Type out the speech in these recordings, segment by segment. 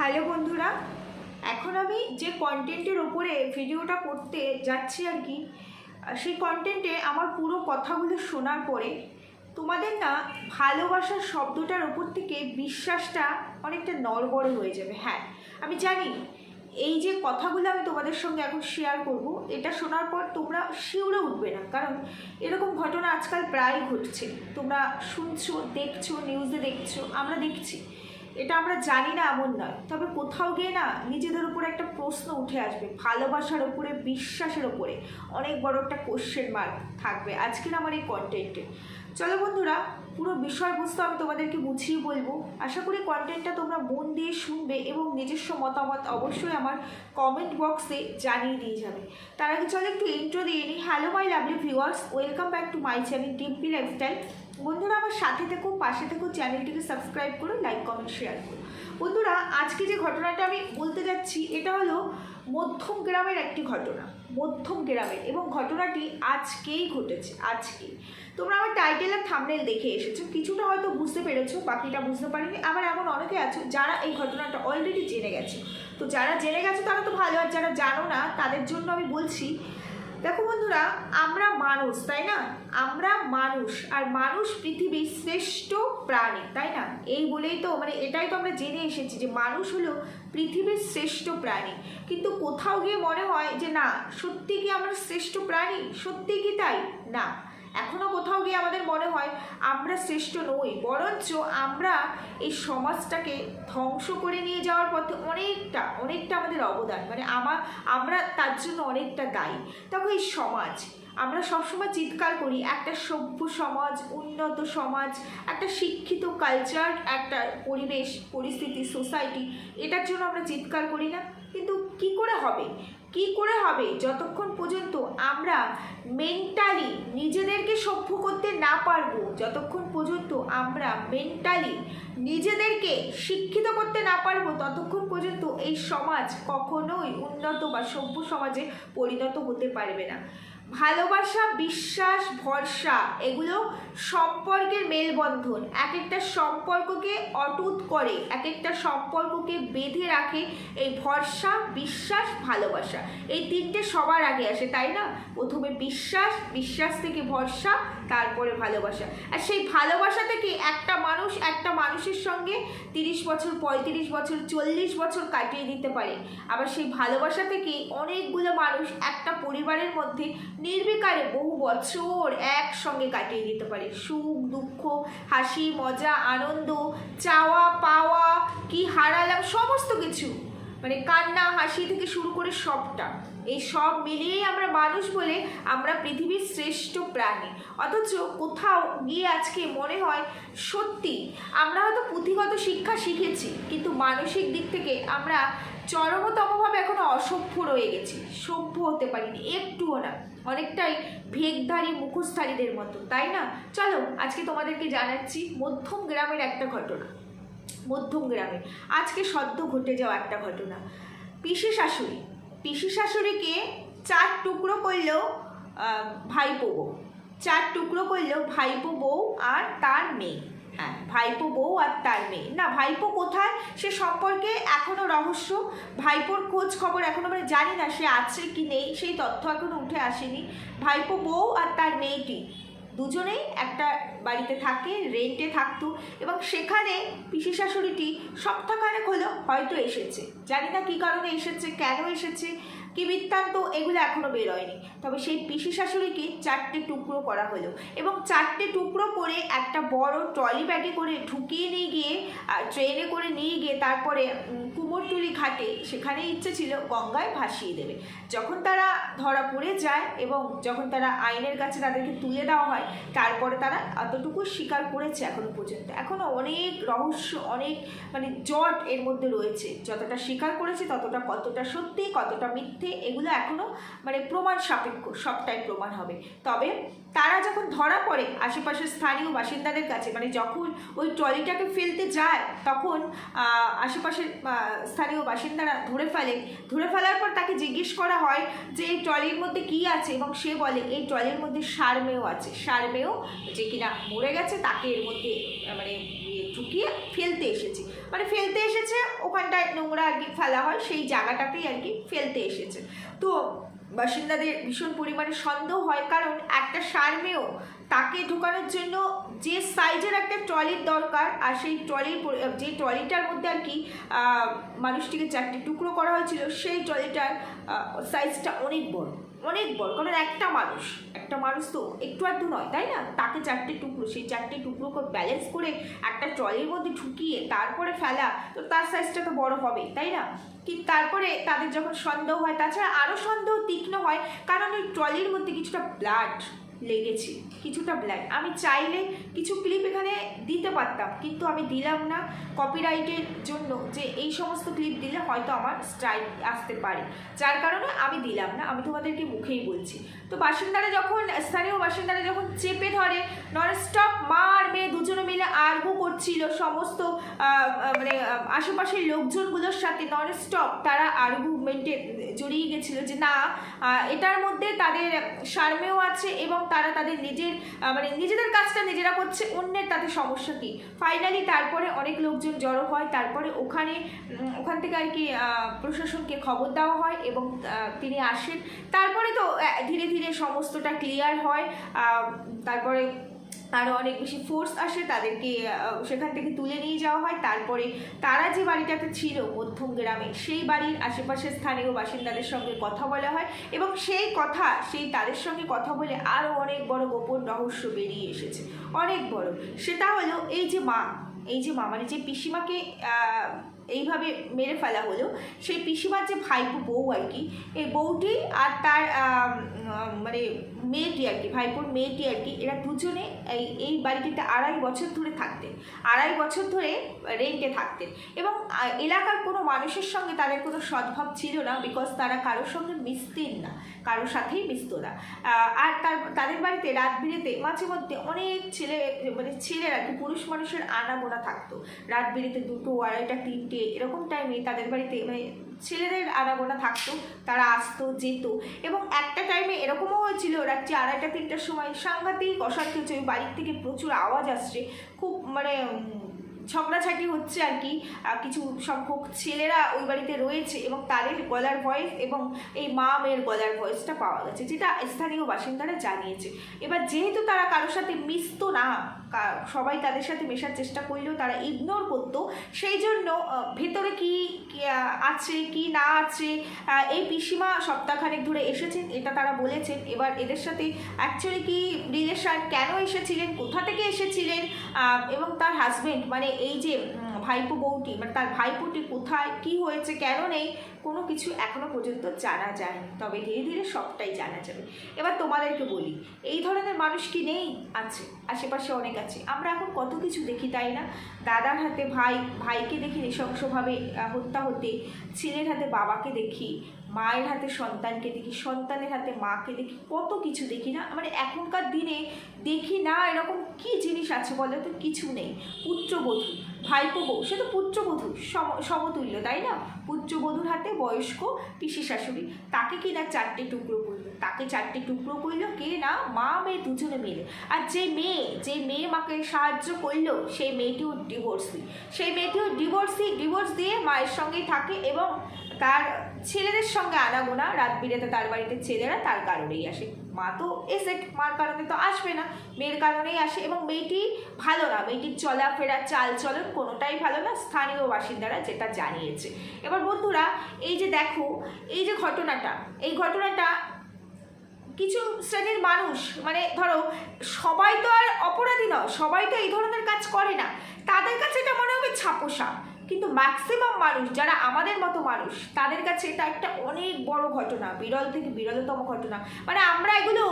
Hello বন্ধুরা, এখন আমি যে কন্টেন্টের ওপরে ভিডিওটা করতে যাচ্ছি আর কি, সেই কন্টেন্টে আমার পুরো কথাগুলো শোনার পরে তোমাদের না ভালোবাসার শব্দটার ওপর থেকে বিশ্বাসটা অনেকটা নড়বড়ে হয়ে যাবে। হ্যাঁ আমি জানি এই যে কথাগুলো আমি তোমাদের সঙ্গে এখন শেয়ার করব, এটা শোনার পর তোমরা শিউরে উঠবে না, কারণ এরকম ঘটনা আজকাল প্রায় ঘটছে। তোমরা শুনছো, দেখছ নিউজে দেখছ, আমরা দেখছি। এটা আমরা জানি না এমন নয়। তবে কোথাও গিয়ে না নিজেদের উপরে একটা প্রশ্ন উঠে আসবে, ভালোবাসার উপরে, বিশ্বাসের উপরে। অনেক বড় একটা কোশ্চেন মার্ক থাকবে আজকের আমার এই কন্টেন্টে চলো বন্ধুরা, পুরো বিষয়বস্তু আমি তোমাদেরকে বুঝিয়ে বলব। আশা করি কন্টেন্টটা তোমরা মন দিয়ে শুনবে এবং নিজস্ব মতামত অবশ্যই আমার কমেন্ট বক্সে জানিয়ে দিয়ে যাবে। তার আগে চলো একটু ইন্ট্রো দিয়ে নিই। Hello my lovely viewers welcome back to my channel Dimpi lifestyle বন্ধুরা, আমার সাথে থেকো, পাশে থেকো, চ্যানেলটিকে সাবস্ক্রাইব করো লাইক কমেন্ট শেয়ার করো। বন্ধুরা, আজকে যে ঘটনাটা আমি বলতে যাচ্ছি, এটা হলো মধ্যম গ্রামের একটি ঘটনা, মধ্যম গ্রামের। এবং ঘটনাটি আজকেই ঘটেছে, আজকেই। তোমরা আমার টাইটেল আর থামনেল দেখে এসেছ, কিছুটা হয়তো বুঝতে পেরেছ, বাকিটা বুঝতে পারিনি। আবার এমন অনেকে আছো যারা এই ঘটনাটা অলরেডি জেনে গেছে। তো যারা জেনে গেছে, তারা তো ভালো, আর যারা জানো না, তাদের জন্য আমি বলছি দেখো বন্ধুরা, আমরা মানুষ, তাই না? আমরা মানুষ, আর মানুষ পৃথিবীর শ্রেষ্ঠ প্রাণী, তাই না? এই বলেই তো মানে এটাই তো আমরা জেনে এসেছি যে মানুষ হলো পৃথিবীর শ্রেষ্ঠ প্রাণী। কিন্তু কোথাও গিয়ে মনে হয় যে না, সত্যি কি আমরা শ্রেষ্ঠ প্রাণী? সত্যি কি তাই? না। এখনও কোথাও গিয়ে আমাদের মনে হয় আমরা শ্রেষ্ঠ নই, বরঞ্চ আমরা এই সমাজটাকে ধ্বংস করে নিয়ে যাওয়ার পথে অনেকটা অনেকটা আমাদের অবদান। মানে আমার আমরা তার জন্য অনেকটা দায়ী। দেখো এই সমাজ, আমরা সবসময় চিৎকার করি, একটা সভ্য সমাজ, উন্নত সমাজ, একটা শিক্ষিত কালচার একটা পরিবেশ, পরিস্থিতি সোসাইটি এটার জন্য আমরা চিৎকার করি না। কিন্তু কি করে হবে? কি করে হবে? যতক্ষণ পর্যন্ত আমরা মেন্টালি নিজেদেরকে সভ্য করতে না পারব, যতক্ষণ পর্যন্ত আমরা মেন্টালি নিজেদেরকে শিক্ষিত করতে না পারব, ততক্ষণ পর্যন্ত এই সমাজ কখনোই উন্নত বা সভ্য সমাজে পরিণত হতে পারবে না। ভালোবাসা, বিশ্বাস, ভরসা, এগুলো সম্পর্কের মেলবন্ধন। এক একটা সম্পর্ককে অটুট করে এক একটা সম্পর্ককে বেঁধে রাখে এই ভরসা, বিশ্বাস, ভালোবাসা। এই তিনটে সবার আগে আসে, তাই না? প্রথমে বিশ্বাস বিশ্বাস থেকে ভরসা, তারপরে ভালোবাসা। আর সেই ভালোবাসা থেকে একটা মানুষ একটা মানুষের সঙ্গে তিরিশ বছর, পঁয়ত্রিশ বছর, চল্লিশ বছর কাটিয়ে দিতে পারে? আবার সেই ভালোবাসা থেকে অনেকগুলো মানুষ একটা পরিবারের মধ্যে নির্বিকারে বহু বছর একসঙ্গে কাটিয়ে দিতে পারে। সুখ, দুঃখ, হাসি, মজা, আনন্দ, চাওয়া, পাওয়া, কি হারালাম, সমস্ত কিছু। মানে কান্না, হাসি থেকে শুরু করে সবটা। এই সব মিলিয়েই আমরা মানুষ বলে আমরা পৃথিবীর শ্রেষ্ঠ প্রাণী। অথচ কোথাও গিয়ে আজকে মনে হয়, সত্যি, আমরা হয়তো পুঁথিগত শিক্ষা শিখেছি, কিন্তু মানসিক দিক থেকে আমরা চরমতমভাবে এখনও অসভ্য রয়ে গেছি। সভ্য হতে পারিনি, একটুও না। অনেকটাই ভেগধারী মুখোশধারীদের মতো, তাই না? চলো, আজকে তোমাদেরকে জানাচ্ছি মধ্যম গ্রামের একটা ঘটনা। মধ্যম গ্রামে। আজকে সদ্য ঘটে যাওয়া একটা ঘটনা। পিসি শাশুড়ি, পিসি শাশুড়িকে চার টুকরো করলেও ভাইপো বউ, চার টুকরো করলেও ভাইপো বউ আর তার মেয়ে। হ্যাঁ ভাইপো বউ আর তার মেয়ে। না, ভাইপো কোথায়? সে সম্পর্কে এখনও রহস্য। ভাইপোর খোঁজ খবর এখনও মানে জানি না সে আছে কি নেই, সেই তথ্য এখনও উঠে আসেনি। ভাইপো বউ আর তার মেয়েটি দুজনেই একটা বাড়িতে থাকে রেন্টে থাকতো এবং সেখানে পিসি শাশুড়িটি সপ্তাহখানেক হলো হয়তো এসেছে। জানি না কী কারণে এসেছে, কেন এসেছে কি বৃত্তান্ত এগুলো এখনও বেরোয়নি। তবে সেই পিসি শাশুড়িকে চারটে টুকরো করা হলো এবং চারটে টুকরো করে একটা বড় ট্রলি ব্যাগে করে ঢুকিয়ে নিয়ে গিয়ে ট্রেনে করে নিয়ে গিয়ে তারপরে কুমোরটুলি ঘাটে সেখানে ইচ্ছে ছিল গঙ্গায় ভাসিয়ে দেবে। যখন তারা ধরা পড়ে যায় এবং যখন তারা আইনের কাছে তাদেরকে তুলে দেওয়া হয়, তারপরে তারা এতটুকু স্বীকার করেছে এখনও পর্যন্ত। এখনও অনেক রহস্য, অনেক মানে জট এর মধ্যে রয়েছে। যতটা স্বীকার করেছে ততটা, কতটা সত্যি, কতটা মিথ্যে এগুলো এখনও মানে প্রমাণ সাপেক্ষ, সবটাই প্রমাণ হবে। তবে তারা যখন ধরা পড়ে আশেপাশের স্থানীয় বাসিন্দাদের কাছে মানে যখন ওই ট্রলিটাকে ফেলতে যায়, তখন আশেপাশের স্থানীয় বাসিন্দারা ধরে ফেলে। ধরে ফেলার পর তাকে জিজ্ঞেস করা হয় যে এই ট্রলির মধ্যে কি আছে? এবং সে বলে, এই ট্রলির মধ্যে সারমেয় আছে। সারমেয় যে কিনা মরে গেছে, তাকে এর মধ্যে মানে ইয়ে ঢুকিয়ে ফেলতে এসেছে। মানে ফেলতে এসেছে, ওখানটায় নোংরা আর কি ফেলা হয়, সেই জায়গাটাতেই আর কি ফেলতে এসেছে। তো বাসিন্দাদের ভীষণ পরিমাণে সন্দেহ হয়, কারণ একটা সার্মেও তাকে ঢোকানোর জন্য যে সাইজের একটা ট্রলির দরকার, আর সেই ট্রলির যে ট্রলিটার মধ্যে আর কি মানুষটিকে চারটে টুকরো করা হয়েছিল, সেই ট্রলিটার সাইজটা অনেক বড়। অনেক বড়, কারণ একটা মানুষ একটা মানুষ তো একটু আধটু নয়, তাই না? তাকে চারটে টুকরো, সেই চারটে টুকরোকে ব্যালেন্স করে একটা ট্রলির মধ্যে ঢুকিয়ে তারপরে ফেলা, তো তার সাইজটা তো বড় হবে তাই না? কি, তারপরে তাদের যখন সন্দেহ হয়, তাছাড়া আরও সন্দেহ তীক্ষ্ণ হয়, কারণ ওই ট্রলির মধ্যে কিছুটা ব্লাড লেগেছে, কিছুটা ব্ল্যাক আমি চাইলে কিছু ক্লিপ এখানে দিতে পারতাম, কিন্তু আমি দিলাম না। কপিরাইটের জন্য যে এই সমস্ত ক্লিপ দিলে হয়তো আমার স্ট্রাইক আসতে পারে। যার কারণে আমি দিলাম না, আমি তোমাদেরকে মুখেই বলছি। তো বাসিন্দারা যখন, স্থানীয় বাসিন্দারা যখন চেপে ধরে নন স্টপ মা আর মেয়ে দুজনে মিলে আর্গু করছিল, সমস্ত মানে আশেপাশের লোকজনগুলোর সাথে নন স্টপ তারা আর্গুমেন্টে জড়িয়ে গেছিল যে না এটার মধ্যে তাদের সার্মেও আছে এবং তারা তাদের নিজের মানে নিজেদের কাজটা নিজেরা করছে, অন্যের তাদের সমস্যা কী? ফাইনালি তারপরে অনেক লোকজন জড়ো হয়, তারপরে ওখানে ওখান থেকে আর কি প্রশাসনকে খবর দেওয়া হয় এবং তিনি আসেন। তারপরে তো ধীরে ধীরে সমস্তটা ক্লিয়ার হয় তারপরে আরও অনেক বেশি ফোর্স আসে, তাদেরকে সেখান থেকে তুলে নিয়ে যাওয়া হয়। তারপরে তারা যে বাড়িটাতে ছিল, মধ্যম গ্রামে, সেই বাড়ির আশেপাশের স্থানীয় বাসিন্দাদের সঙ্গে কথা বলা হয় এবং সেই কথা, সেই তাদের সঙ্গে কথা বলে আরও অনেক বড় গোপন রহস্য বেরিয়ে এসেছে। অনেক বড়। সেটা হলো, এই যে মা, এই যে মা মানে যে পিসিমাকে এইভাবে মেরে ফেলা হলো, সেই পিসিমার যে ভাইপো বউ আর কি, এই বউটি আর তার মানে মেয়েটি আর কি, ভাইপোর মেয়েটি আর কি, এরা দুজনে এই এই বাড়িটিতে আড়াই বছর ধরে থাকতেন। আড়াই বছর ধরে রেন্টে থাকতেন। এবং এলাকার কোনো মানুষের সঙ্গে তাদের কোনো সদ্ভাব ছিল না বিকজ তারা কারোর সঙ্গে মিশতেন না, কারোর সাথেই মিশতো না। আর তার, তাদের বাড়িতে রাত বিরেতে মাঝে মধ্যে অনেক ছেলে মানে ছেলেরা আর কি, পুরুষ মানুষের আনাগোনা থাকতো। রাত বিরেতে দুটো, আড়াইটা, তিনটে, এরকম টাইমে তাদের বাড়িতে মানে ছেলেদের আনাগোনা থাকতো, তারা আসতো, যেত। এবং একটা টাইমে এরকমও হয়েছিল, রাত্রি আড়াইটা, তিনটার সময় সাংঘাতিক অসাধ্য হচ্ছে। ওই বাড়ির থেকে প্রচুর আওয়াজ আসছে। খুব মানে ঝগড়াঝাটি হচ্ছে আর কি কিছু সংখ্যক ছেলেরা ওই বাড়িতে রয়েছে এবং তাদের গলার ভয়েস এবং এই মা মেয়ের গলার ভয়েসটা পাওয়া গেছে, যেটা স্থানীয় বাসিন্দারা জানিয়েছে। এবার যেহেতু তারা কারোর সাথে মিশতো না সবাই তাদের সাথে মেশার চেষ্টা করলেও তারা ইগনোর করতো, সেই জন্য ভেতরে কি আছে, কি না আছে এই পিসিমা সপ্তাহখানেক ধরে এসেছেন, এটা তারা বলেছেন। এবার এদের সাথে অ্যাকচুয়ালি কি রিলেশন কেন এসেছিলেন, কোথা থেকে এসেছিলেন এবং তার হাজবেন্ড মানে এই যে ভাইপো বউটি মানে তার ভাইপোটি কোথায়, কি হয়েছে, কেন নেই, কোনো কিছু এখনও পর্যন্ত জানা যায়নি। তবে ধীরে ধীরে সবটাই জানা যাবে। এবার তোমাদেরকে বলি, এই ধরনের মানুষ কি নেই? আছে, আশেপাশে অনেক আছে। আমরা এখন কত কিছু দেখি, তাই না? দাদার হাতে ভাই, ভাইকে দেখি নৃশংসভাবে হত্যা হতে, ছেলের হাতে বাবাকে দেখি মায়ের হাতে সন্তানকে দেখি, সন্তানের হাতে মাকে দেখি, কত কিছু দেখি না। মানে এখনকার দিনে দেখি না এরকম কি জিনিস আছে বলো তো? কিছু নেই। পুত্রবধূ, ভাইপো বউ, সে তো পুত্রবধূ, সম- সমতুল্য, তাই না? পুত্রবধূর হাতে বয়স্ক পিসি শাশুড়ি। তাকে কি না চারটে টুকরো করল? তাকে চারটে টুকরো করল কে না? মা, মেয়ে দুজনে মিলে। আর যে মেয়ে যে মেয়ে মাকে সাহায্য করল সেই মেয়েটিও ডিভোর্সি সেই মেয়েটিও ডিভোর্সি ডিভোর্স দিয়ে মায়ের সঙ্গেই থাকে এবং তার ছেলেদের সঙ্গে আনাগোনা, রাত বিরেতে তার বাড়িতে ছেলেরা তার কারণেই আসে। মা তো এসে মার কারণে তো আসবে না, মেয়ের কারণেই আসে এবং মেয়েটি ভালো না, মেয়েটির চলাফেরা চাল চলন কোনোটাই ভালো না, স্থানীয় বাসিন্দারা যেটা জানিয়েছে। এবার বন্ধুরা, এই যে দেখো, এই যে ঘটনাটা, এই ঘটনাটা কিছু শ্রেণির মানুষ মানে ধরো, সবাই তো আর অপরাধী নয়, সবাই তো এই ধরনের কাজ করে না, তাদের কাছে এটা মনে হবে ছাপোষা। কিন্তু ম্যাক্সিমাম মানুষ যারা আমাদের মতো মানুষ, তাদের কাছে এটা একটা অনেক বড় ঘটনা, বিরল থেকে বিরলতম ঘটনা। মানে আমরা এগুলো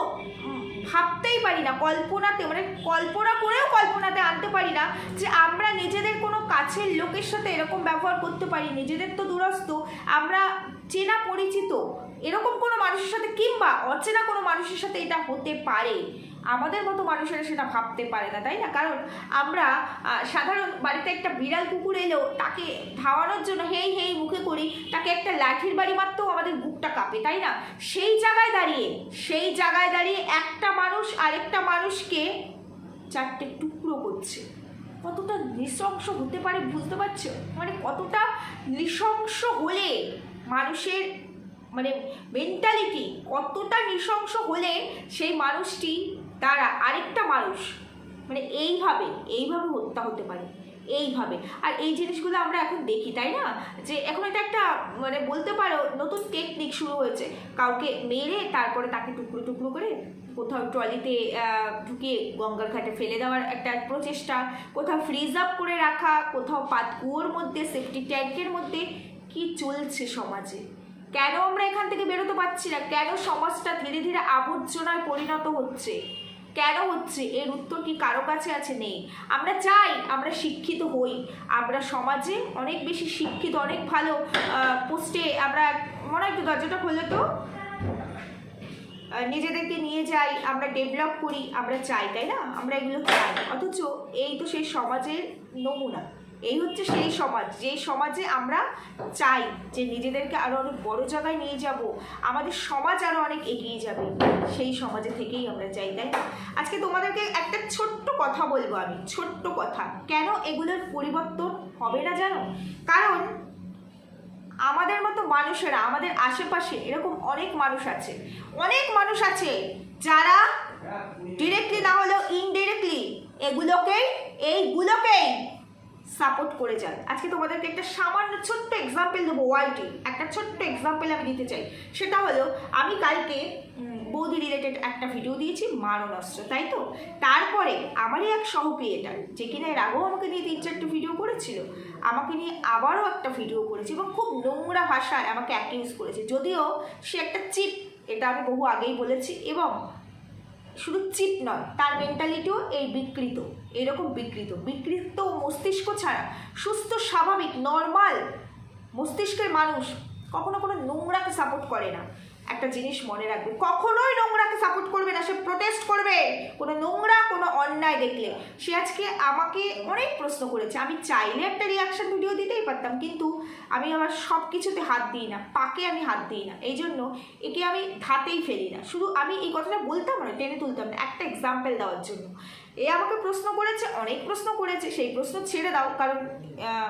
ভাবতেই পারি না, কল্পনাতে মানে কল্পনা করেও কল্পনাতে আনতে পারি না যে আমরা নিজেদের কোনো কাছের লোকের সাথে এরকম ব্যবহার করতে পারি, নিজেদের তো দূরস্থ, আমরা চেনা পরিচিত এরকম কোনো মানুষের সাথে কিংবা অচেনা কোনো মানুষের সাথে এটা হতে পারে? আমাদের মতো মানুষেরা সেটা ভাবতে পারে না, তাই না? কারণ আমরা সাধারণ বাড়িতে একটা বিড়াল কুকুর এলেও তাকে ধাওয়ানোর জন্য হেই হেই মুখে করি, তাকে একটা লাঠির বাড়ি মারতেও আমাদের বুকটা কাঁপে, তাই না? সেই জায়গায় দাঁড়িয়ে, সেই জায়গায় দাঁড়িয়ে একটা মানুষ আরেকটা মানুষকে চারটে টুকরো করছে। কতটা নৃশংস হতে পারে বুঝতে পারছ? মানে কতটা নৃশংস হলে মানুষের মানে মেন্টালিটি কতটা নৃশংস হলে সেই মানুষটি তারা আরেকটা মানুষ। মানে এইভাবে এইভাবে হত্যা হতে পারে। এইভাবে। আর এই জিনিসগুলো আমরা এখন দেখি, তাই না? যে এখন এটা একটা মানে বলতে পারো, নতুন টেকনিক শুরু হয়েছে। কাউকে মেরে তারপরে তাকে টুকরো টুকরো করে কোথাও ট্রলিতে ঢুকিয়ে গঙ্গার ঘাটে ফেলে দেওয়ার একটা প্রচেষ্টা, কোথাও ফ্রিজ আপ করে রাখা, কোথাও পাতকুয়োর মধ্যে সেফটি ট্যাঙ্কের মধ্যে, কি চলছে সমাজে? কেন আমরা এখান থেকে বেরোতে পারছি না? কেন সমাজটা ধীরে ধীরে আবর্জনায় পরিণত হচ্ছে? কেন হচ্ছে? এর উত্তর কি কারও কাছে আছে? নেই। আমরা চাই আমরা শিক্ষিত হই। আমরা সমাজে অনেক বেশি শিক্ষিত, অনেক ভালো পোস্টে আমরা মনে হয় দরজাটা খুলে তো। নিজেদেরকে নিয়ে যাই, আমরা ডেভেলপ করি, আমরা চাই, তাই না? আমরা এগুলো চাই। অথচ এই তো সেই সমাজের নমুনা। এই হচ্ছে সেই সমাজ, যে সমাজে আমরা চাই যে নিজেদেরকে আরও অনেক বড় জায়গায় নিয়ে যাব, আমাদের সমাজ আরও অনেক এগিয়ে যাবে, সেই সমাজে থেকেই আমরা চাই, তাই আজকে তোমাদেরকে একটা ছোট্ট কথা বলব আমি, ছোট্ট কথা। কেন এগুলোর পরিবর্তন হবে না জানো? কারণ আমাদের মতো মানুষেরা, আমাদের আশেপাশে এরকম অনেক মানুষ আছে, অনেক মানুষ আছে যারা ডিরেক্টলি না হলেও ইনডিরেক্টলি এগুলোকেই, এইগুলোকেই সাপোর্ট করে যায় আজকে তোমাদেরকে একটা সামান্য ছোট্ট এক্সাম্পল দেবো ওয়াইটি একটা ছোট্ট এক্সাম্পল আমি দিতে চাই। সেটা হলো, আমি কালকে বৌদি রিলেটেড একটা ভিডিও দিয়েছি মারণাস্ত্র তাই তো? তারপরে আমারই এক সহক্রিয়েটার যে কিনা এর আগেও আমাকে নিয়ে তিন চারটে ভিডিও করেছিল, আমাকে নিয়ে আবারও একটা ভিডিও করেছে এবং খুব নোংরা ভাষায় আমাকে অ্যাকিউজ করেছে। যদিও সে একটা চিপ এটা আমি বহু আগেই বলেছি এবং শুধু চিপ নয়, তার মেন্টালিটিও এই বিকৃত, এরকম বিকৃত। বিকৃত মস্তিষ্ক ছাড়া সুস্থ, স্বাভাবিক নর্মাল মস্তিষ্কের মানুষ কখনো কোনো নোংরাকে সাপোর্ট করে না। একটা জিনিস মনে রাখবে। কখনোই নোংরাকে সাপোর্ট করবে না, সে প্রোটেস্ট করবে। কোনো নোংরা, কোনো অন্যায় দেখলে। সে আজকে আমাকে অনেক প্রশ্ন করেছে। আমি চাইলে একটা রিয়াকশান ভিডিও দিতেই পারতাম, কিন্তু আমি আমার সব কিছুতে হাত দিই না, পাকে আমি হাত দিই না। এই জন্য একে আমি ধাতেই ফেলি না। শুধু আমি এই কথাটা বলতাম না, টেনে তুলতাম না। একটা এক্সাম্পল দেওয়ার জন্য। এ আমাকে প্রশ্ন করেছে, অনেক প্রশ্ন করেছে, সেই প্রশ্ন ছেড়ে দাও, কারণ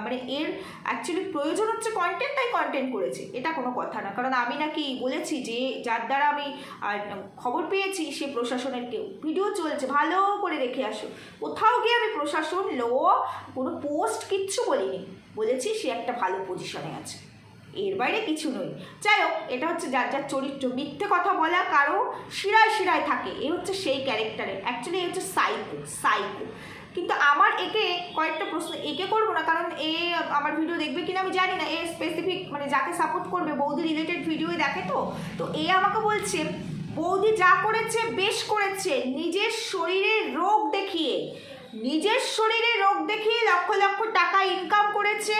মানে এর অ্যাকচুয়ালি প্রয়োজন হচ্ছে কন্টেন্ট তাই কন্টেন্ট করেছে। এটা কোনো কথা না, কারণ আমি নাকি বলেছি যে, যার দ্বারা আমি খবর পেয়েছি, সে প্রশাসনের কেউ। ভিডিও চলছে, ভালো করে দেখে আসো। কোথাও গিয়ে আমি প্রশাসন লো কোনো পোস্ট কিচ্ছু বলিনি। বলেছি সে একটা ভালো পজিশনে আছে। এর বাইরে কিছু নয়। যাই হোক এটা হচ্ছে যার যার চরিত্র। মিথ্যে কথা বলা কারও শিরায় শিরায় থাকে। এ হচ্ছে সেই ক্যারেক্টারে অ্যাকচুয়ালি এ হচ্ছে সাইকো সাইকো কিন্তু আমার একে কয়েকটা প্রশ্ন, একে করব না? কারণ এ আমার ভিডিও দেখবে কিনা আমি জানি না। এ স্পেসিফিক মানে যাকে সাপোর্ট করবে, বৌদি রিলেটেড ভিডিও দেখে তো? তো এ আমাকে বলছে, বৌদি যা করেছে, বেশ করেছে। নিজের শরীরের রোগ দেখিয়ে, নিজের শরীরে রোগ দেখিয়ে লক্ষ লক্ষ টাকা ইনকাম করেছে।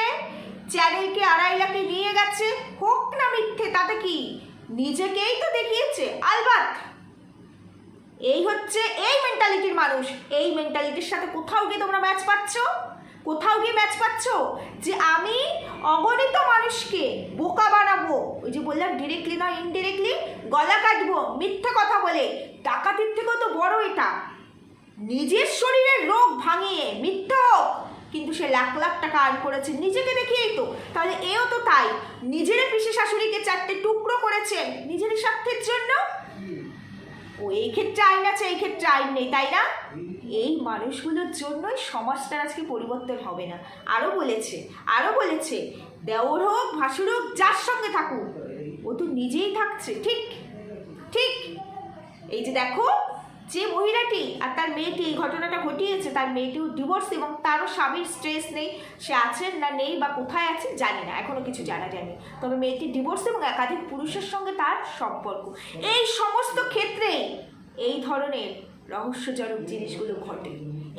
চ্যানেলকে আড়াই লাখে নিয়ে গেছে। হোক না মিথ্যে, তাতে কি? নিজেকেই তো দেখিয়েছে, আলবাত। এই হচ্ছে এই মেন্টালিটির মানুষ। এই মেন্টালিটির সাথে কোথাও গিয়ে তোমরা ম্যাচ পাচ্ছ? কোথাও গিয়ে ম্যাচ পাচ্ছ? যে আমি অগণিত মানুষকে বোকা বানাবো। ওই যে বললাম ডিরেক্টলি না ইনডিরেক্টলি গলা কাটবো, মিথ্যে কথা বলে। টাকা ডাকাতির থেকেও তো বড় এটা। নিজের শরীরের রোগ ভাঙিয়ে মিথ্যে কিন্তু সে লাখ লাখ টাকা আর্ন করেছে। নিজেকে দেখিয়েই তো। তাহলে এও তো তাই। নিজের পিসি শাশুড়িকে চারটে টুকরো করেছেন। নিজের স্বার্থের জন্য? ও, এই ক্ষেত্রে আইন আছে, এই ক্ষেত্রে আইন নেই, তাই না? এই মানুষগুলোর জন্যই সমাজটার আজকে পরিবর্তন হবে না। আরও বলেছে আরও বলেছে, দেওর হোক, ভাসুর হোক, যার সঙ্গে থাকুক। ও তো নিজেই থাকছে, ঠিক ঠিক। এই যে দেখো যে মহিলাটি আর তার মেয়েটি এই ঘটনাটা ঘটিয়েছে, তার মেয়েটিও ডিভোর্স এবং তারও স্বামীর স্ট্রেস নেই। সে আছেন না নেই বা কোথায় আছে জানি না এখনও কিছু জানা যায়নি। তবে মেয়েটি ডিভোর্স এবং একাধিক পুরুষের সঙ্গে তার সম্পর্ক। এই সমস্ত ক্ষেত্রে এই ধরনের রহস্যজনক জিনিসগুলো ঘটে।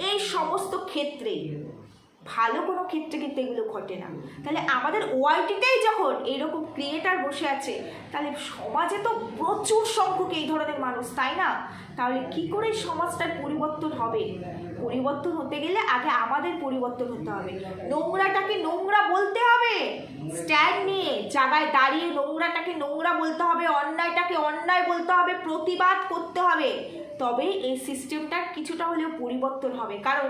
এই সমস্ত ক্ষেত্রে ভালো কোনো ক্ষেত্রে কিন্তু এগুলো ঘটে না। তাহলে আমাদের ওয়াইটিতেই যখন এইরকম ক্রিয়েটার বসে আছে, তাহলে সমাজে তো প্রচুর সংখ্যক এই ধরনের মানুষ, তাই না? তাহলে কি করে সমাজটার পরিবর্তন হবে? পরিবর্তন হতে গেলে আগে আমাদের পরিবর্তন হতে হবে। নোংরাটাকে নোংরা বলতে হবে। স্ট্যান্ড নিয়ে জায়গায় দাঁড়িয়ে নোংরাটাকে নোংরা বলতে হবে, অন্যায়টাকে অন্যায় বলতে হবে, প্রতিবাদ করতে হবে। তবে এই সিস্টেমটার কিছুটা হলেও পরিবর্তন হবে। কারণ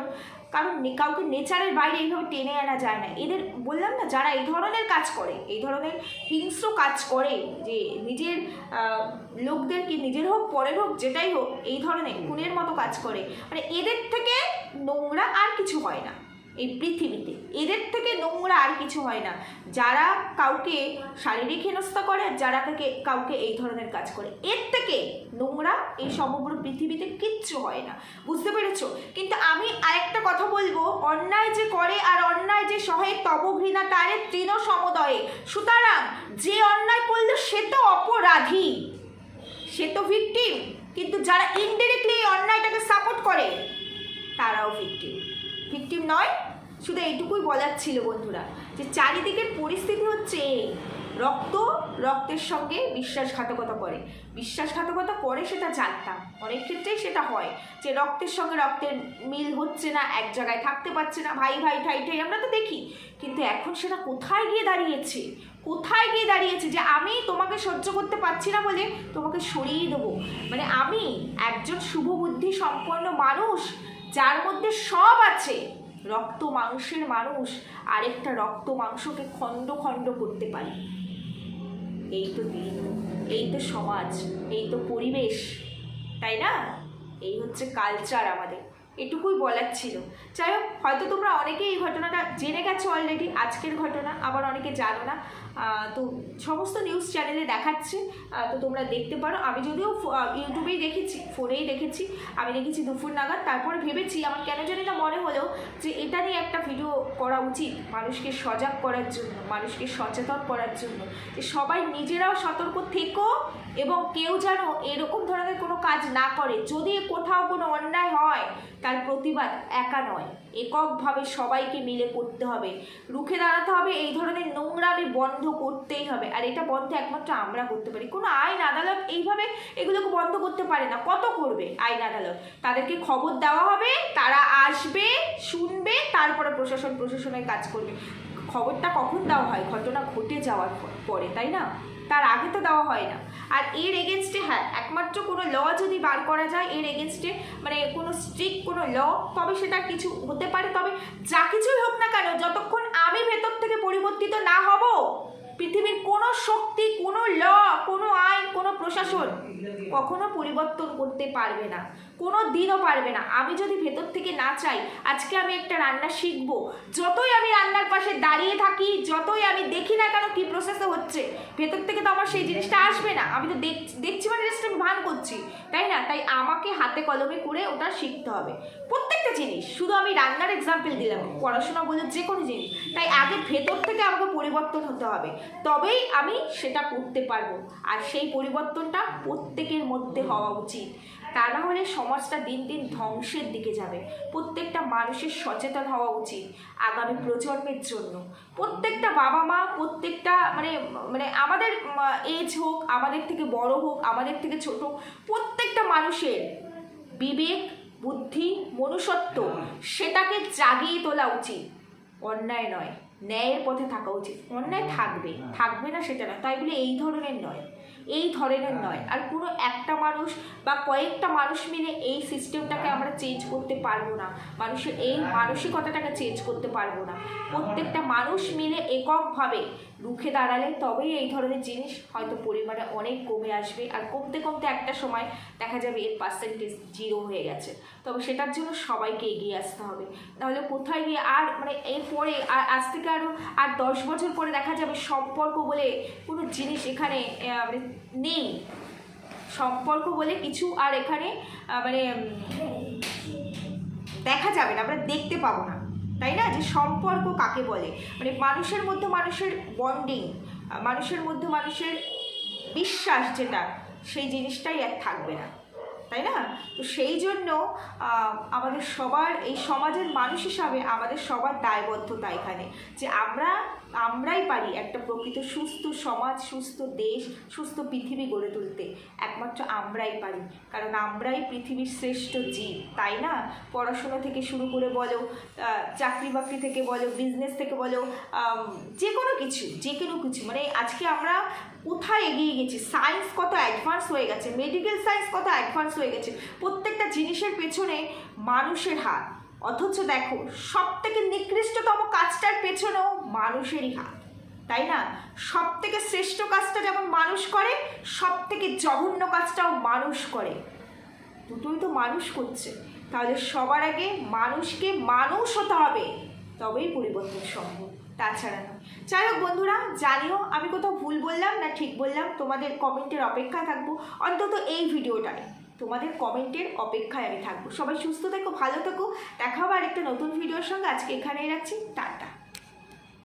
কারণ কাউকে নেচারের বাইরে এইভাবে টেনে আনা যায় না। এদের বললাম না, যারা এই ধরনের কাজ করে, এই ধরনের হিংস্র কাজ করে, যে নিজের লোকদেরকে নিজের হোক, পরের হোক, যেটাই হোক, এই ধরনের খুনের মতো কাজ করে মানে এদের থেকে নোংরা আর কিছু হয় না। এই পৃথিবীতে। এদের থেকে নোংরা আর কিছু হয় না। যারা কাউকে শারীরিক হেনস্থা করে, যারা থেকে কাউকে এই ধরনের কাজ করে। এর থেকে নোংরা এই সমগ্র পৃথিবীতে কিচ্ছু হয় না। বুঝতে পেরেছ? কিন্তু আমি আরেকটা কথা বলব। অন্যায় যে করে আর অন্যায় যে সহে তব ঘৃণা তারে তৃণ সমদয়ে। সুতরাং যে অন্যায় করল সে তো অপরাধী। সে তো ভিকটিম কিন্তু যারা ইনডিরেক্টলি এই অন্যায়টাকে সাপোর্ট করে, তারাও ভিকটিম ভিকটিম নয় শুধু এইটুকুই বলার ছিল বন্ধুরা, যে চারিদিকের পরিস্থিতি হচ্ছে এই। রক্ত রক্তের সঙ্গে বিশ্বাসঘাতকতা করে। বিশ্বাসঘাতকতা করে সেটা জানতাম। অনেক ক্ষেত্রেই সেটা হয় যে রক্তের সঙ্গে রক্তের মিল হচ্ছে না, এক জায়গায় থাকতে পারছে না, ভাই ভাই, ঠাই ঠাই, আমরা তো দেখি। কিন্তু এখন সেটা কোথায় গিয়ে দাঁড়িয়েছে? কোথায় গিয়ে দাঁড়িয়েছে যে আমি তোমাকে সহ্য করতে পারছি না বলে তোমাকে সরিয়ে দেবো? মানে আমি একজন শুভবুদ্ধি সম্পন্ন মানুষ, যার মধ্যে সব আছে। রক্ত মাংসের মানুষ আরেকটা রক্ত মাংসকে খণ্ড খণ্ড করতে পারে। এই তো দিন, এই তো সমাজ, এই তো পরিবেশ, তাই না? এই হচ্ছে কালচার আমাদের। এটুকুই বলার ছিল। যাই হোক, হয়তো তোমরা অনেকেই এই ঘটনাটা জেনে গেছো অলরেডি আজকের ঘটনা, আবার অনেকে জানো না। তো সমস্ত নিউজ চ্যানেলে দেখাচ্ছে। তো তোমরা দেখতে পারো। আমি যদিও ইউটিউবেই দেখেছি ফোনেই দেখেছি। আমি দেখেছি দুপুর নাগাদ। তারপরে ভেবেছি, আমার কেন জানি না মনে হলো যে এটা নিয়ে একটা ভিডিও করা উচিত মানুষকে সজাগ করার জন্য, মানুষকে সচেতন করার জন্য। যে সবাই নিজেরাও সতর্ক থেকো এবং কেউ যেন এরকম ধরনের কোনো কাজ না করে। যদি কোথাও কোনো অন্যায় হয়, তার প্রতিবাদ একা নয়। এককভাবে সবাইকে মিলে করতে হবে। রুখে দাঁড়াতে হবে, এই ধরনের নোংরামি বন্ধ করতেই হবে। আর এটা বন্ধ একমাত্র আমরা করতে পারি। কোনো আইন আদালত এইভাবে এগুলোকে বন্ধ করতে পারে না। কত করবে আইন আদালত? তাদেরকে খবর দেওয়া হবে, তারা আসবে, শুনবে, তারপরে প্রশাসন প্রশাসনের কাজ করবে। খবরটা কখন দেওয়া হয়? ঘটনা ঘটে যাওয়ার পরে, তাই না? তার আগে তো দেওয়া হয় না। আর এর এগেনস্টে হ্যাঁ একমাত্র কোনো ল যদি বার করা যায়, এর এগেনস্টে মানে কোনো স্ট্রিক্ট কোনো ল তবে সেটা কিছু হতে পারে। তবে যা কিছুই হোক না কেন, যতক্ষণ আমি ভেতর থেকে পরিবর্তিত না হব, পৃথিবীর কোনো শক্তি, কোনো ল কোনো আইন, কোনো প্রশাসন কখনো পরিবর্তন করতে পারবে না। কোনো দিনও পারবে না। আমি যদি ভেতর থেকে না চাই, আজকে আমি একটা রান্না শিখব। যতই আমি রান্নার পাশে দাঁড়িয়ে থাকি, যতই আমি দেখি না কেন কী প্রসেসে হচ্ছে, ভেতর থেকে তো আমার সেই জিনিসটা আসবে না। আমি তো দেখ- দেখছি মানে জিনিসটা আমি ভান করছি, তাই না? তাই আমাকে হাতে কলমে করে ওটা শিখতে হবে। প্রত্যেকটা জিনিস, শুধু আমি রান্নার এক্সাম্পল দিলাম, পড়াশোনা বলে যে কোনো জিনিস, তাই আগে ভেতর থেকে আমাকে পরিবর্তন হতে হবে। তবেই আমি সেটা করতে পারব। আর সেই পরিবর্তনটা প্রত্যেকের মধ্যে হওয়া উচিত। তা না হলে সমাজটা দিন দিন ধ্বংসের দিকে যাবে। প্রত্যেকটা মানুষের সচেতন হওয়া উচিত আগামী প্রজন্মের জন্য। প্রত্যেকটা বাবা মা, প্রত্যেকটা মানে মানে আমাদের এজ হোক, আমাদের থেকে বড় হোক, আমাদের থেকে ছোট, প্রত্যেকটা মানুষের বিবেক, বুদ্ধি, মনুষ্যত্ব সেটাকে জাগিয়ে তোলা উচিত। অন্যায় নয়, ন্যায়ের পথে থাকা উচিত। অন্যায় থাকবে থাকবে না সেটা না। তাই বলে এই ধরনের নয়। এই ধরনের নয়। আর কোনো একটা মানুষ বা কয়েকটা মানুষ মিলে এই সিস্টেমটাকে আমরা চেঞ্জ করতে পারব না। মানুষের এই মানসিকতাটাকে চেঞ্জ করতে পারব না। প্রত্যেকটা মানুষ মিলে এককভাবে রুখে দাঁড়ালে তবেই এই ধরনের জিনিস হয়তো পরিমাণে অনেক কমে আসবে। আর কমতে কমতে একটা সময় দেখা যাবে এর পার্সেন্টেজ জিরো হয়ে গেছে। তবে সেটার জন্য সবাইকে এগিয়ে আসতে হবে। তাহলে কোথায় গিয়ে আর মানে এরপরে আর আজ থেকে আরও আর দশ বছর পরে দেখা যাবে সম্পর্ক বলে কোনো জিনিস এখানে মানে নেই। সম্পর্ক বলে কিছু আর এখানে মানে দেখা যাবে না, আমরা দেখতে পাবো না। তাই না? যে সম্পর্ক কাকে বলে? মানে মানুষের মধ্যে মানুষের বন্ডিং মানুষের মধ্যে মানুষের বিশ্বাস যেটা, সেই জিনিসটাই আর থাকবে না। তাই না? তো সেই জন্য আমাদের সবার, এই সমাজের মানুষ হিসাবে আমাদের সবার দায়বদ্ধতা এখানে। যে আমরা আমরাই পারি একটা প্রকৃত সুস্থ সমাজ, সুস্থ দেশ, সুস্থ পৃথিবী গড়ে তুলতে। একমাত্র আমরাই পারি। কারণ আমরাই পৃথিবীর শ্রেষ্ঠ জীব, তাই না? পড়াশোনা থেকে শুরু করে বলো চাকরি বাকরি থেকে বলো বিজনেস থেকে বলো যে কোনো কিছু, যে কোনো কিছু। মানে আজকে আমরা কোথায় এগিয়ে গেছি? সায়েন্স কত অ্যাডভান্স হয়ে গেছে? মেডিকেল সায়েন্স কত অ্যাডভান্স হয়ে গেছে? প্রত্যেকটা জিনিসের পেছনে মানুষের হাত। অথচ দেখো সব থেকে নিকৃষ্টতম কাজটার পেছনেও মানুষেরই হাত। তাই না? সব থেকে শ্রেষ্ঠ কাজটা যেমন মানুষ করে সব থেকে জঘন্য কাজটাও মানুষ করে। দুটোই তো মানুষ করছে। তাহলে সবার আগে মানুষকে মানুষ হতে হবে, তবেই পরিবর্তন সম্ভব। তাছাড়া না। যাই হোক বন্ধুরা, জানিও আমি কোথাও ভুল বললাম না ঠিক বললাম, তোমাদের কমেন্টের অপেক্ষা থাকব অন্তত এই ভিডিওটায়। তোমাদের কমেন্টের অপেক্ষায় আমি থাকব। সবাই সুস্থ থেকো, ভালো থেকো। দেখা হবে আরেকটা নতুন ভিডিওর সঙ্গে। আজকে এখানেই রাখছি। টাটা।